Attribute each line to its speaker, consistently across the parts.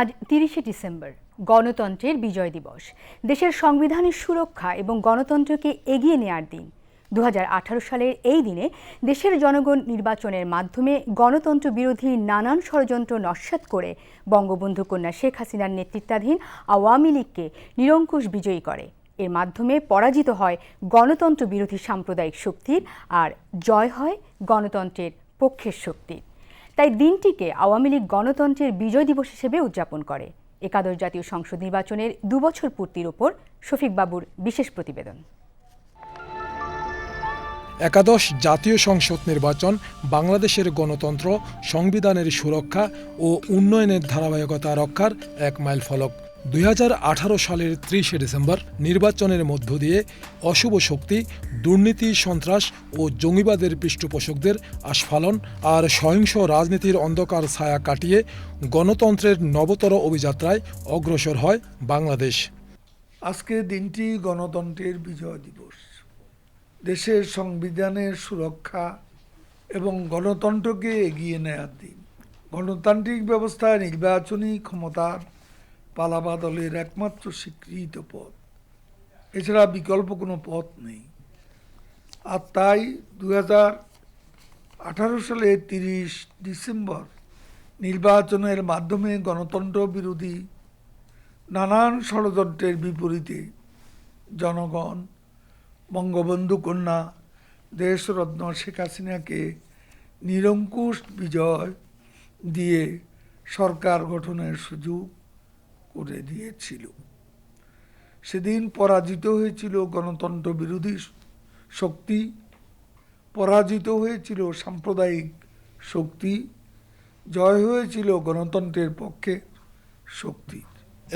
Speaker 1: আজ তিরিশে ডিসেম্বর, গণতন্ত্রের বিজয় দিবস। দেশের সংবিধানের সুরক্ষা এবং গণতন্ত্রকে এগিয়ে নেয়ার দিন। দু হাজার আঠারো সালের এই দিনে দেশের জনগণ নির্বাচনের মাধ্যমে গণতন্ত্র বিরোধী নানান ষড়যন্ত্র নস্যাৎ করে বঙ্গবন্ধু কন্যা শেখ হাসিনার নেতৃত্বাধীন আওয়ামী লীগকে নিরঙ্কুশ বিজয়ী করে। এর মাধ্যমে পরাজিত হয় গণতন্ত্র বিরোধী সাম্প্রদায়িক শক্তির আর জয় হয় গণতন্ত্রের পক্ষের শক্তির। তাই দিনটিকে আওয়ামী লীগ গণতন্ত্রের বিজয় দিবস হিসেবে উদযাপন করে। একাদশ জাতীয় সংসদ নির্বাচনের দুবছর পূর্তির ওপর শফিক বাবুর বিশেষ প্রতিবেদন।
Speaker 2: একাদশ জাতীয় সংসদ নির্বাচন, বাংলাদেশের গণতন্ত্র, সংবিধানের সুরক্ষা ও উন্নয়নের ধারাবাহিকতা রক্ষার এক মাইল ফলক। দুই হাজার আঠারো সালের ত্রিশে ডিসেম্বর নির্বাচনের মধ্য দিয়ে অশুভ শক্তি, দুর্নীতি, সন্ত্রাস ও জঙ্গিবাদের পৃষ্ঠপোষকদের আস্ফালন আর সহিংস রাজনীতির অন্ধকার ছায়া কাটিয়ে গণতন্ত্রের নবতর অভিযাত্রায় অগ্রসর হয় বাংলাদেশ।
Speaker 3: আজকের দিনটি গণতন্ত্রের বিজয় দিবস। দেশের সংবিধানের সুরক্ষা এবং গণতন্ত্রকে এগিয়ে নেয়ার দিন। গণতান্ত্রিক ব্যবস্থায় নির্বাচনী ক্ষমতার পালাবাদলের একমাত্র স্বীকৃত পথ। এছাড়া বিকল্প কোনো পথ নেই। আর তাই দু আঠারো সালে তিরিশ ডিসেম্বর নির্বাচনের মাধ্যমে গণতন্ত্র বিরোধী নানান ষড়যন্ত্রের বিপরীতে জনগণ বঙ্গবন্ধু কন্যা দেশরত্ন শেখ হাসিনাকে নিরঙ্কুশ বিজয় দিয়ে সরকার গঠনের সুযোগ করে দিয়েছিল। সেদিন পরাজিত হয়েছিল গণতন্ত্র বিরোধী শক্তি, পরাজিত হয়েছিল সাম্প্রদায়িক শক্তি, জয় হয়েছিল গণতন্ত্রের পক্ষে শক্তি।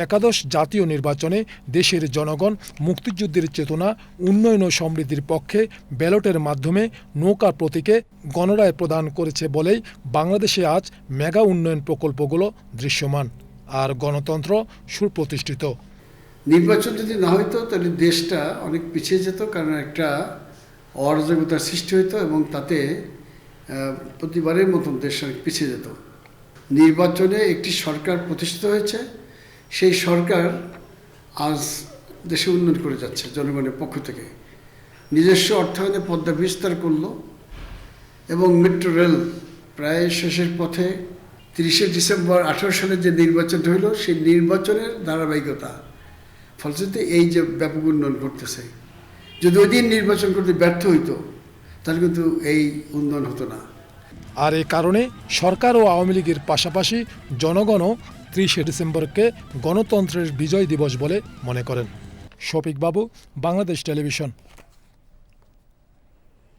Speaker 2: একাদশ জাতীয় নির্বাচনে দেশের জনগণ মুক্তিযুদ্ধের চেতনা, উন্নয়ন ও সমৃদ্ধির পক্ষে ব্যালটের মাধ্যমে নৌকা প্রতীকে গণরায় প্রদান করেছে বলেই বাংলাদেশে আজ মেগা উন্নয়ন প্রকল্পগুলো দৃশ্যমান আর গণতন্ত্র সুপ্রতিষ্ঠিত।
Speaker 4: নির্বাচন যদি না হইতো, তাহলে দেশটা অনেক পিছিয়ে যেত, কারণ একটা অরাজকতার সৃষ্টি হইতো এবং তাতে প্রতিবারের মতন দেশ অনেক পিছিয়ে যেত। নির্বাচনে একটি সরকার প্রতিষ্ঠিত হয়েছে সেই সরকার আজ দেশে উন্নয়ন করে যাচ্ছে জনগণের পক্ষ থেকে। নিজস্ব অর্থায়নে পদ্মা বিস্তার করল এবং মেট্রো রেল প্রায় শেষের পথে তিরিশে ডিসেম্বর আঠারো সালে যে নির্বাচনটা হলো, সেই নির্বাচনের ধারাবাহিকতা। ফলশ্রুতিতে এই যে ব্যাপক উন্নয়ন করতেছে যদি ওই দিন নির্বাচন করতে ব্যর্থ হইতো, তাহলে কিন্তু এই উন্নয়ন হতো না।
Speaker 2: আর এই কারণে সরকার ও আওয়ামী লীগের পাশাপাশি জনগণও ত্রিশে ডিসেম্বরকে গণতন্ত্রের বিজয় দিবস বলে মনে করেন। শফিক বাবু বাংলাদেশ টেলিভিশন।